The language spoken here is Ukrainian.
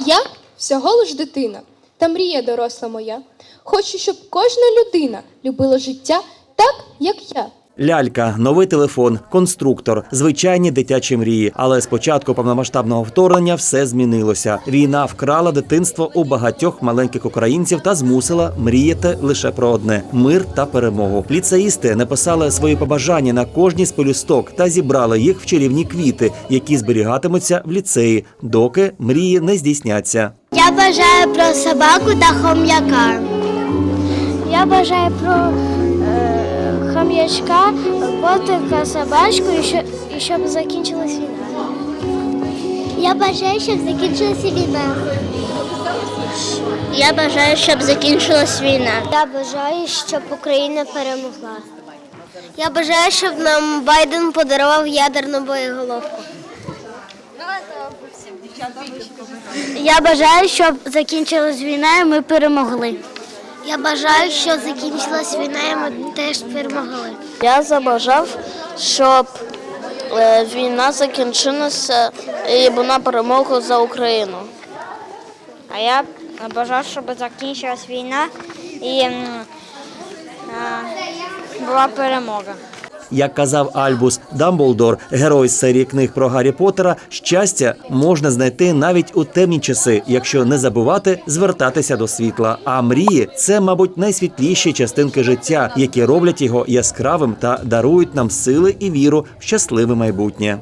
Я всього лиш дитина, та мрія доросла моя. Хочу, щоб кожна людина любила життя так, як я. Лялька, новий телефон, конструктор, звичайні дитячі мрії. Але з початку повномасштабного вторгнення все змінилося. Війна вкрала дитинство у багатьох маленьких українців та змусила мріяти лише про одне мир та перемогу. Ліцеїсти написали свої побажання на кожній з пелюсток та зібрали їх в чарівні квіти, які зберігатимуться в ліцеї, доки мрії не здійсняться. Я бажаю про собаку та хом'яка. Я бажаю про е, хом'ячка, котика, собачку і, що, і щоб закінчилась війна. Я бажаю, щоб закінчилася війна. Я бажаю, щоб закінчилась війна. Я бажаю, щоб Україна перемогла. Я бажаю, щоб нам Байден подарував ядерну боєголовку. Я бажаю, щоб закінчилась війна і ми перемогли. Я бажаю, щоб закінчилась війна і ми теж перемогли. Я забажав, щоб е, війна закінчилася і була перемога за Україну. А я бажав, щоб закінчилась війна і була перемога. Як казав Альбус Дамблдор, герой з серії книг про Гаррі Поттера, щастя можна знайти навіть у темні часи, якщо не забувати звертатися до світла. А мрії це, мабуть, найсвітліші частинки життя, які роблять його яскравим та дарують нам сили і віру в щасливе майбутнє.